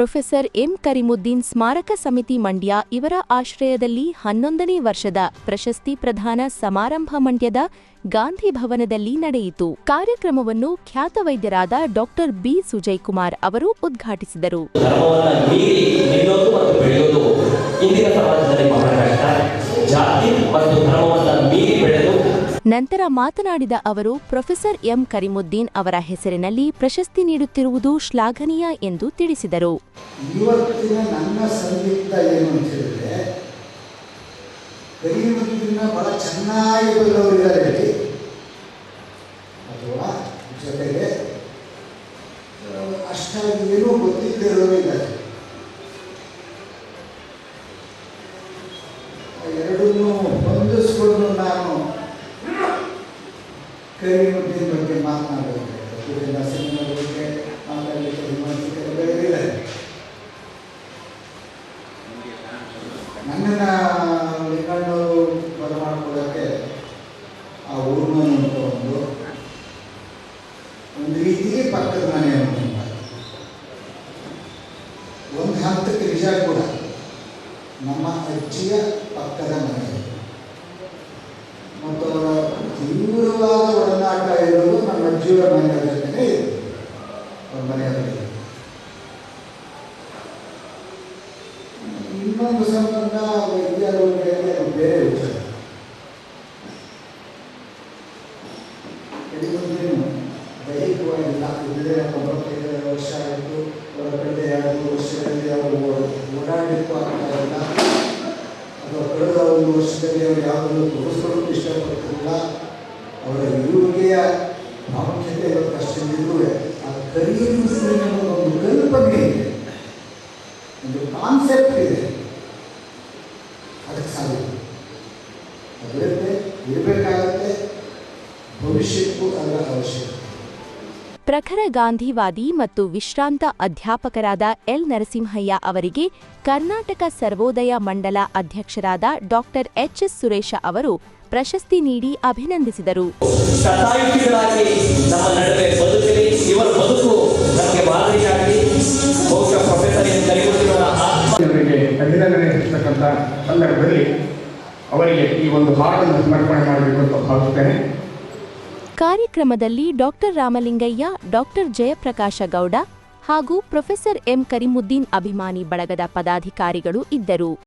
Professor M ಕರಿಮುದ್ದೀನ್ ಸ್ಮಾರಕ ಸಮಿತಿ ಮಂಡ್ಯ ಇವರ ಆಶ್ರಯದಲ್ಲಿ ಹನ್ನೊಂದನೇ ವರ್ಷದ ಪ್ರಶಸ್ತಿ ಪ್ರದಾನ ಸಮಾರಂಭ ಮಂಡ್ಯದ ಗಾಂಧಿ ಭವನದಲ್ಲಿ ನಡೆಯಿತು. ಕಾರ್ಯಕ್ರಮವನ್ನು ಖ್ಯಾತ ವೈದ್ಯರಾದ ಡಾಕ್ಟರ್ ಬಿ ಸುಜಯ್ ಕುಮಾರ್ ಅವರು ಉದ್ಘಾಟಿಸಿದರು. ಧರ್ಮವನ್ನು ಮೀರಿ ನಂತರ ಮಾತನಾಡಿದ ಅವರು, ಪ್ರೊಫೆಸರ್ ಎಂ ಕರಿಮುದ್ದೀನ್ ಅವರ ಹೆಸರಿನಲ್ಲಿ ಪ್ರಶಸ್ತಿ ನೀಡುತ್ತಿರುವುದು ಶ್ಲಾಘನೀಯ ಎಂದು ತಿಳಿಸಿದರು. ಇವತ್ತಿನ ನನ್ನ ನನ್ನನ್ನು ಲಿಂಗಣ್ಣವರು ಬರಮಾಡ್ಕೊಳ್ಳೋಕ್ಕೆ ಆ ಊರಿನ ನೋಡ್ಕೊಂಡು ಒಂದು ರೀತಿಗೆ ಪಕ್ಕದ ಮನೆ ಒಂದು ಹಂತಕ್ಕೆ ನಿಜ ಕೂಡ. ನಮ್ಮ ಅಜ್ಜಿಯ ಪಕ್ಕದ ಮನೆ ಮತ್ತು ತೀವ್ರವಾದ ಒಡನಾಟ ಇರೋದು ನಮ್ಮ ಅಜ್ಜಿಯವರ ಮನೆಯ ಜೊತೆನೇ ಇದೆ ಅವ್ರ ಇನ್ನೊಂದು ಸಂಬಂಧ ವೈದ್ಯರಿಗೆ ಅದು ಬೇರೆ ವಿಚಾರ. ಯಡಿಯೂರಪ್ಪನೇನು ದೈಹಿಕವಾಗಿಲ್ಲ ಇಲ್ಲದೆ ತೊಂಬತ್ತೈದು ವರ್ಷ ಆಯಿತು. ಅವರ ಕಳೆದ ಎರಡು ಅವರು ಓಡಾಡಲಿಕ್ಕೂ ಆಗ್ತಾ ಇಲ್ಲ. ಕಳೆದ ಒಂದು ವರ್ಷದಲ್ಲಿ ಅವರು ಯಾವುದನ್ನು ತೋರಿಸ್ಕೊಳ್ಳೋಕೆ ಇಷ್ಟಪಡ್ತಿಲ್ಲ. ಅವರ ಇರುವಿಕೆಯ ಪ್ರಾಮುಖ್ಯತೆ ಅಷ್ಟಿದ್ರೂ ಆ ಕರಿಯುವ ಒಂದು ಕಲ್ಪನೆ ಇದೆ. ಒಂದು ಕಾನ್ಸೆಪ್ಟ್ ಇದೆ. ಅಭಿವೃದ್ಧಿ ಇರಬೇಕಾಗತ್ತೆ. ಭವಿಷ್ಯಕ್ಕೂ ಅದರ ಅವಶ್ಯಕತೆ. ಪ್ರಖರ ಗಾಂಧಿವಾದಿ ಮತ್ತು ವಿಶ್ರಾಂತ ಅಧ್ಯಾಪಕರಾದ ಎಲ್ ನರಸಿಂಹಯ್ಯ ಅವರಿಗೆ ಕರ್ನಾಟಕ ಸರ್ವೋದಯ ಮಂಡಲ ಅಧ್ಯಕ್ಷರಾದ ಡಾಕ್ಟರ್ ಎಚ್ ಎಸ್ ಸುರೇಶ ಅವರು ಪ್ರಶಸ್ತಿ ನೀಡಿ ಅಭಿನಂದಿಸಿದರು. ಅಭಿನಂದನೆ ಇರ್ತಕ್ಕಂಥ ಸಂದರ್ಭದಲ್ಲಿ ಅವರಿಗೆ ಈ ಒಂದು ಹಾಡನ್ನು ಸಮರ್ಪಣೆ ಮಾಡಬೇಕು ಅಂತ ಭಾವಿಸ್ತೇನೆ. ಕಾರ್ಯಕ್ರಮದಲ್ಲಿ ಡಾಕ್ಟರ್ ರಾಮಲಿಂಗಯ್ಯ, ಡಾಕ್ಟರ್ ಜಯಪ್ರಕಾಶ ಗೌಡ ಹಾಗೂ ಪ್ರೊಫೆಸರ್ ಎಂ ಕರಿಮುದ್ದೀನ್ ಅಭಿಮಾನಿ ಬಳಗದ ಪದಾಧಿಕಾರಿಗಳು ಇದ್ದರು.